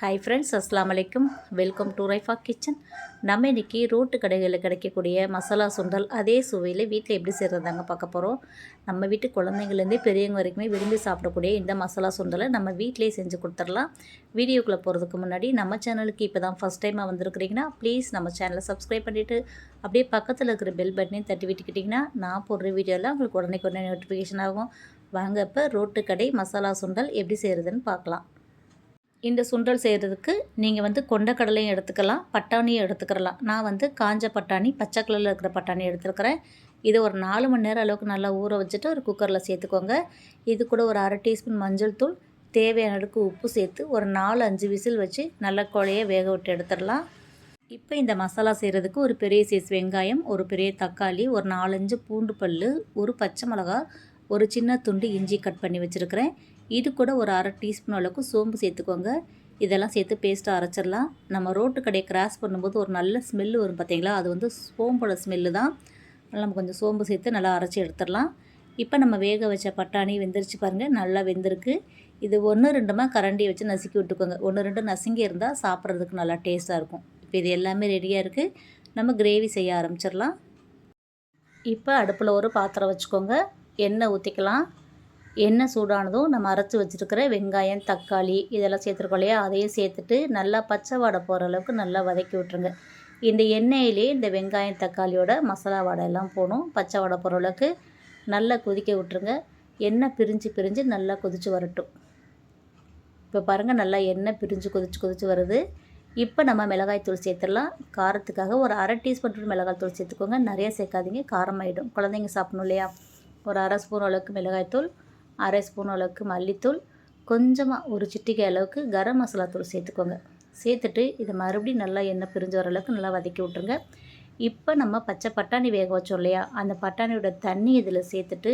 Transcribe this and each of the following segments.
Hi friends அஸ்லாம் வலைக்கும் welcome to Raifa kitchen நம்ம இன்றைக்கி ரோட்டு கடைகளில் கிடைக்கக்கூடிய மசாலா சுண்டல் அதே சுவையில் வீட்டில் எப்படி செய்கிறதாங்க பார்க்க போகிறோம் நம்ம வீட்டு குழந்தைங்கள்லேருந்தே பெரியவங்க வரைக்குமே விரும்பி சாப்பிடக்கூடிய இந்த மசாலா சுண்டலை நம்ம வீட்டிலே செஞ்சு கொடுத்துடலாம். வீடியோக்குள்ளே போகிறதுக்கு முன்னாடி நம்ம சேனலுக்கு இப்போ தான் ஃபஸ்ட் டைமாக வந்திருக்கிறீங்கன்னா ப்ளீஸ் நம்ம சேனலை சப்ஸ்கிரைப் பண்ணிவிட்டு அப்படியே பக்கத்தில் இருக்கிற பெல் பட்டனையும் தட்டி விட்டுக்கிட்டிங்கன்னா நான் போடுற வீடியோவில் உங்களுக்கு உடனே உடனே நோட்டிஃபிகேஷன் ஆகும். வாங்க இப்போ ரோட்டு கடை மசாலா சுண்டல் எப்படி செய்கிறதுன்னு பார்க்கலாம். இந்த சுண்டல் செய்கிறதுக்கு நீங்கள் வந்து கொண்டக்கடலையும் எடுத்துக்கலாம் பட்டாணியும் எடுத்துக்கிறலாம் நான் வந்து காஞ்ச பட்டாணி பச்சை கலரில் இருக்கிற பட்டாணி எடுத்துருக்கிறேன். இதை ஒரு நாலு மணி நேரம் அளவுக்கு நல்லா ஊற வச்சுட்டு ஒரு குக்கரில் சேர்த்துக்கோங்க. இது கூட ஒரு அரை டீஸ்பூன் மஞ்சள் தூள் தேவையான அளவுக்கு உப்பு சேர்த்து ஒரு நாலு அஞ்சு விசில் வச்சு நல்ல குழைய வேக விட்டு எடுத்துடலாம். இப்போ இந்த மசாலா செய்கிறதுக்கு ஒரு பெரிய சைஸ் வெங்காயம் ஒரு பெரிய தக்காளி ஒரு நாலஞ்சு பூண்டு பல் ஒரு பச்சை மிளகா ஒரு சின்ன துண்டு இஞ்சி கட் பண்ணி வச்சுருக்கிறேன். இது கூட ஒரு அரை டீஸ்பூன் அளவுக்கு சோம்பு சேர்த்துக்கோங்க. இதெல்லாம் சேர்த்து பேஸ்ட்டாக அரைச்சிடலாம். நம்ம ரோட்டு கடையை கிராஸ் பண்ணும்போது ஒரு நல்ல ஸ்மெல்லு வரும் பார்த்தீங்களா? அது வந்து சோம்போட ஸ்மெல்லு தான். நம்ம கொஞ்சம் சோம்பு சேர்த்து நல்லா அரைச்சி எடுத்துடலாம். இப்போ நம்ம வேக வச்ச பட்டாணி வெந்துருச்சு பாருங்கள் நல்லா வெந்திருக்கு. இது ஒன்று ரெண்டுமா கரண்டி வச்சு நசுக்கி விட்டுக்கோங்க. ஒன்று ரெண்டு நசுங்கி இருந்தால் சாப்பிட்றதுக்கு நல்லா டேஸ்ட்டாக இருக்கும். இப்போ இது எல்லாமே ரெடியாக இருக்குது நம்ம கிரேவி செய்ய ஆரம்பிச்சிடலாம். இப்போ அடுப்பில் ஒரு பாத்திரம் வச்சுக்கோங்க. எண்ணெய் ஊற்றிக்கலாம் எண்ணெய் சூடானதும் நம்ம அரைச்சி வச்சுருக்கிற வெங்காயம் தக்காளி இதெல்லாம் சேர்த்துருக்கோம் இல்லையா? அதையும் சேர்த்துட்டு நல்லா பச்சை வாடை போகிற அளவுக்கு நல்லா வதக்கி விட்ருங்க இந்த எண்ணெயிலே இந்த வெங்காயம் தக்காளியோட மசாலா வாடை எல்லாம் போகணும். பச்சை வாடை போகிற அளவுக்கு நல்லா கொதிக்க விட்ருங்க எண்ணெய் பிரிஞ்சு பிரிஞ்சு நல்லா கொதித்து வரட்டும். இப்போ பாருங்கள் நல்லா எண்ணெய் பிரிஞ்சு கொதிச்சு கொதிச்சு வருது. இப்போ நம்ம மிளகாய் தூள் சேர்த்துடலாம். காரத்துக்காக ஒரு அரை டீஸ்பூன் மிளகாய் தூள் சேர்த்துக்கோங்க. நிறைய சேர்க்காதீங்க. காரமாயிடும். குழந்தைங்க சாப்பிடணும் இல்லையா? ஒரு அரை ஸ்பூன் அளவுக்கு மிளகாய்த்தூள் அரை ஸ்பூன் அளவுக்கு மல்லித்தூள் கொஞ்சமாக ஒரு சிட்டிக்கை அளவுக்கு கரம் மசாலா தூள் சேர்த்துக்கோங்க. சேர்த்துட்டு இதை மறுபடியும் நல்லா எண்ணெய் பிரிஞ்சு வர அளவுக்கு நல்லா வதக்கி விட்ருங்க இப்போ நம்ம பச்சை பட்டாணி வேக வச்சோம் இல்லையா? அந்த பட்டாணியோட தண்ணி இதில் சேர்த்துட்டு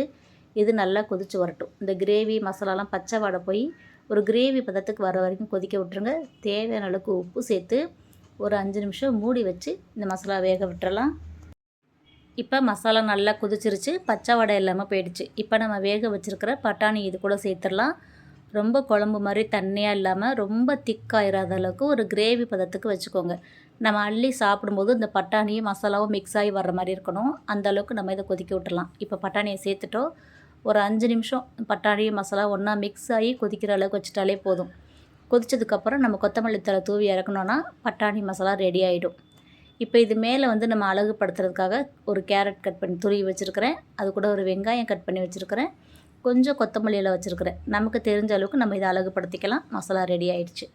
இது நல்லா கொதித்து வரட்டும். இந்த கிரேவி மசாலாலாம் பச்சை வாடை போய் ஒரு கிரேவி பதத்துக்கு வர வரைக்கும் கொதிக்க விட்டுருங்க. தேவையான அளவுக்கு உப்பு சேர்த்து ஒரு அஞ்சு நிமிஷம் மூடி வச்சு இந்த மசாலா வேக விட்டுறலாம். இப்போ மசாலா நல்லா கொதிச்சிருச்சு பச்சை வடை இல்லாமல் போயிடுச்சு. இப்போ நம்ம வேக வச்சுருக்கிற பட்டாணி இது கூட சேர்த்துடலாம். ரொம்ப குழம்பு மாதிரி தண்ணியாக இல்லாமல் ரொம்ப திக்காயிராத அளவுக்கு ஒரு கிரேவி பதத்துக்கு வச்சுக்கோங்க. நம்ம அள்ளி சாப்பிடும்போது இந்த பட்டாணியும் மசாலாவும் மிக்ஸ் ஆகி வர்ற மாதிரி இருக்கணும். அந்த அளவுக்கு நம்ம இதை கொதிக்க விட்டுலாம் இப்போ பட்டாணியை சேர்த்துட்டோம். ஒரு அஞ்சு நிமிஷம் பட்டாணியும் மசாலா ஒன்றா மிக்ஸ் ஆகி கொதிக்கிற அளவுக்கு வச்சுட்டாலே போதும். கொதித்ததுக்கப்புறம் நம்ம கொத்தமல்லி தலை தூவி இறக்கணுன்னா பட்டாணி மசாலா ரெடி ஆகிடும் இப்போ இது மேலே வந்து நம்ம அழகுப்படுத்துறதுக்காக ஒரு கேரட் கட் பண்ணி துருவி வச்சுருக்கிறேன். அது கூட ஒரு வெங்காயம் கட் பண்ணி வச்சுருக்கிறேன். கொஞ்சம் கொத்தமல்லியில் வச்சுருக்கிறேன். நமக்கு தெரிஞ்ச அளவுக்கு நம்ம இதை அழகுப்படுத்திக்கலாம் மசாலா ரெடி ஆயிடுச்சு.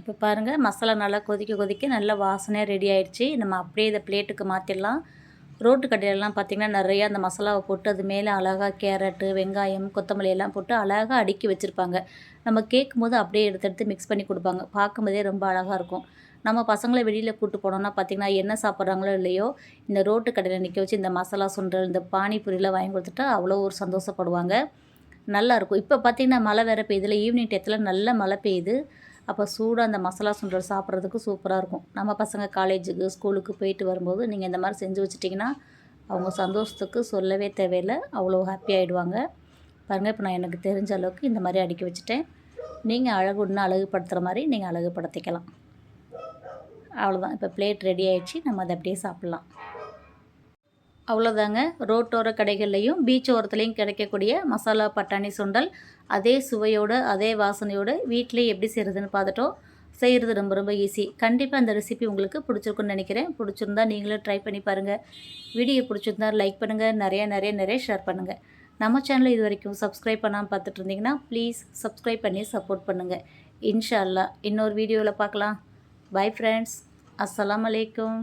இப்போ பாருங்கள் மசாலா நல்லா கொதிக்க கொதிக்க நல்லா வாசனையாக ரெடி ஆயிடுச்சு. நம்ம அப்படியே இதை பிளேட்டுக்கு மாற்றிடலாம் ரோட்டு கடையிலலாம் பார்த்திங்கன்னா நிறையா அந்த மசாலாவை போட்டு அது மேலே அழகாக கேரட்டு வெங்காயம் கொத்தமல்லி எல்லாம் போட்டு அழகாக அடுக்கி வச்சுருப்பாங்க. நம்ம கேட்கும் போது அப்படியே எடுத்து எடுத்து மிக்ஸ் பண்ணி கொடுப்பாங்க. பார்க்கும்போதே ரொம்ப அழகாக இருக்கும். நம்ம பசங்களை வெளியில் கூப்பிட்டு போனோம்னா பார்த்திங்கன்னா என்ன சாப்பிட்றாங்களோ இல்லையோ இந்த ரோட்டு கடையில் நிற்க வச்சு இந்த மசாலா சுண்டல் இந்த பானிபூரியெலாம் வாங்கி கொடுத்துட்டா அவ்வளோ ஒரு சந்தோஷப்படுவாங்க. நல்லாயிருக்கும் இப்போ பார்த்திங்கன்னா மழை வேறு பெய்யுதுல ஈவினிங் டயத்தில் நல்ல மழை பெய்யுது. அப்போ சூடாக அந்த மசாலா சுண்டல் சாப்பிட்றதுக்கு சூப்பராக இருக்கும். நம்ம பசங்க காலேஜுக்கு ஸ்கூலுக்கு போயிட்டு வரும்போது நீங்கள் இந்த மாதிரி செஞ்சு வச்சிட்டிங்கன்னா அவங்க சந்தோஷத்துக்கு சொல்லவே தேவையில்லை. அவ்வளோ ஹாப்பி ஆகிடுவாங்க பாருங்கள் இப்போ நான் எனக்கு தெரிஞ்ச அளவுக்கு இந்த மாதிரி அடுக்கி வச்சுட்டேன். நீங்கள் அழகு இன்னும் அழகுப்படுத்துகிற மாதிரி நீங்கள் அழகுப்படுத்திக்கலாம் அவ்வளோதான் இப்போ பிளேட் ரெடி ஆகிடுச்சு நம்ம அதை அப்படியே சாப்பிட்லாம். அவ்வளோதாங்க ரோட்டோர கடைகள்லையும் பீச் ஓரத்துலேயும் கிடைக்கக்கூடிய மசாலா பட்டாணி சுண்டல் அதே சுவையோடு அதே வாசனையோடு வீட்டிலே எப்படி செய்கிறதுன்னு பார்த்துட்டோம். செய்கிறது ரொம்ப ரொம்ப ஈஸி கண்டிப்பாக அந்த ரெசிபி உங்களுக்கு பிடிச்சிருக்குன்னு நினைக்கிறேன். பிடிச்சிருந்தா நீங்களும் ட்ரை பண்ணி பாருங்கள் வீடியோ பிடிச்சிருந்தா லைக் பண்ணுங்கள் நிறைய நிறைய நிறைய ஷேர் பண்ணுங்கள் நம்ம சேனலை இது வரைக்கும் சப்ஸ்கிரைப் பண்ணாமல் பார்த்துட்டு இருந்தீங்கன்னா ப்ளீஸ் சப்ஸ்கிரைப் பண்ணி சப்போர்ட் பண்ணுங்கள் இன்ஷா அல்லா இன்னொரு வீடியோவில் பார்க்கலாம். பாய் ஃப்ரெண்ட்ஸ் அஸ்லாம் அலைக்கும்